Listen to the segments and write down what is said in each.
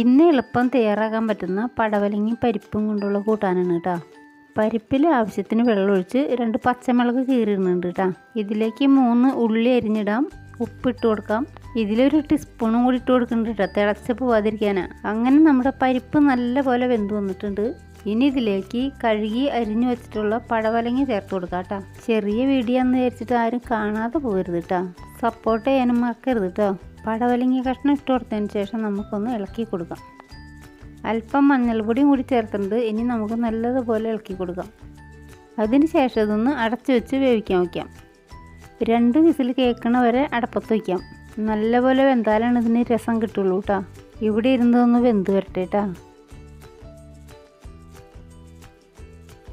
ഇന്ന് എളുപ്പം തയ്യാറാക്കാൻ പറ്റുന്ന പടവലങ്ങി പരിപ്പും കൊണ്ടുള്ള കൂട്ടാനാണ് കേട്ടോ. പരിപ്പിൽ ആവശ്യത്തിന് വെള്ളമൊഴിച്ച് രണ്ട് പച്ചമുളക് കീറിയിടുന്നുണ്ട് കേട്ടോ. ഇതിലേക്ക് മൂന്ന് ഉള്ളി അരിഞ്ഞിടാം ഉപ്പിട്ട് കൊടുക്കാം. ഇതിലൊരു ടീസ്പൂണും കൂടി ഇട്ട് കൊടുക്കുന്നുണ്ട് കേട്ടോ തിളച്ച് പോവാതിരിക്കാനാണ് അങ്ങനെ നമ്മുടെ പരിപ്പ് നല്ല പോലെ വെന്ത് വന്നിട്ടുണ്ട്. ഇനി ഇതിലേക്ക് കഴുകി അരിഞ്ഞു വെച്ചിട്ടുള്ള പടവലങ്ങി ചേർത്ത് കൊടുക്കാം കേട്ടോ. ചെറിയ വീഡിയോ എന്ന് വിചാരിച്ചിട്ട് ആരും കാണാതെ പോകരുത് കേട്ടോ. സപ്പോർട്ട് ചെയ്യാനും മറക്കരുത് കേട്ടോ. പടവലങ്ങി കഷ്ണം ഇട്ട് കൊടുത്തതിന് ശേഷം നമുക്കൊന്ന് ഇളക്കി കൊടുക്കാം. അല്പം മഞ്ഞൾപ്പൊടിയും കൂടി ചേർത്തിട്ടുണ്ട്. ഇനി നമുക്ക് നല്ലതുപോലെ ഇളക്കി കൊടുക്കാം. അതിന് ശേഷം ഇതൊന്ന് അടച്ചു വെച്ച് വേവിക്കാൻ വയ്ക്കാം രണ്ട് വിസിൽ കേൾക്കണ വരെ അടപ്പത്ത് വയ്ക്കാം നല്ലപോലെ വെന്താലാണ് ഇതിന് രസം കിട്ടുള്ളൂ കേട്ടോ ഇവിടെ ഇരുന്നതൊന്ന് വെന്ത് വരട്ടെ കേട്ടോ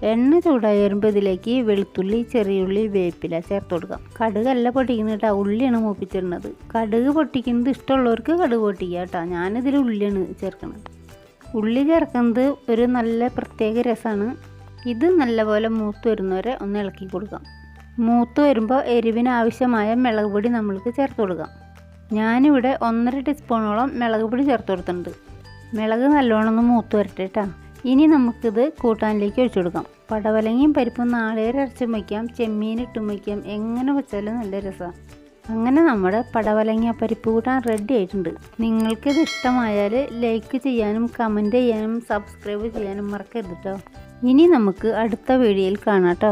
എണ്ണ ചൂടായി വരുമ്പോൾ ഇതിലേക്ക് വെളുത്തുള്ളി ചെറിയുള്ളി വേപ്പില ചേർത്ത് കൊടുക്കാം. കടുകല്ല പൊട്ടിക്കുന്നത് കേട്ടോ ഉള്ളിയാണ് മൂപ്പിച്ചിടുന്നത്. കടുക് പൊട്ടിക്കുന്നത് ഇഷ്ടമുള്ളവർക്ക് കടുക് പൊട്ടിക്കുക കേട്ടോ ഞാനിതിൽ ഉള്ളിയാണ് ചേർക്കുന്നത് ഉള്ളി ചേർക്കുന്നത് ഒരു നല്ല പ്രത്യേക രസമാണ് ഇത് നല്ലപോലെ മൂത്ത് വരുന്നവരെ ഒന്ന് ഇളക്കി കൊടുക്കാം. മൂത്ത് വരുമ്പോൾ എരിവിന് ആവശ്യമായ മുളക് പൊടി നമ്മൾക്ക് ചേർത്ത് കൊടുക്കാം. ഞാനിവിടെ ഒന്നര ടീസ്പൂണോളം മുളക് പൊടി ചേർത്ത് കൊടുത്തിട്ടുണ്ട്. മുളക് നല്ലോണം ഒന്ന് മൂത്ത് വരട്ടെ കേട്ടോ ഇനി നമുക്കിത് കൂട്ടാനിലേക്ക് ഒഴിച്ചു കൊടുക്കാം. പടവലങ്ങയും പരിപ്പും നാളേരെ അരച്ചും വയ്ക്കാം. ചെമ്മീൻ ഇട്ടും വയ്ക്കാം. എങ്ങനെ വെച്ചാലും നല്ല രസമാണ് അങ്ങനെ നമ്മുടെ പടവലങ്ങ പരിപ്പ് കൂട്ടാൻ റെഡി ആയിട്ടുണ്ട്. നിങ്ങൾക്കിത് ഇഷ്ടമായാൽ ലൈക്ക് ചെയ്യാനും കമന്റ് ചെയ്യാനും സബ്സ്ക്രൈബ് ചെയ്യാനും മറക്കരുത് കേട്ടോ ഇനി നമുക്ക് അടുത്ത വീഡിയോയിൽ കാണാം കേട്ടോ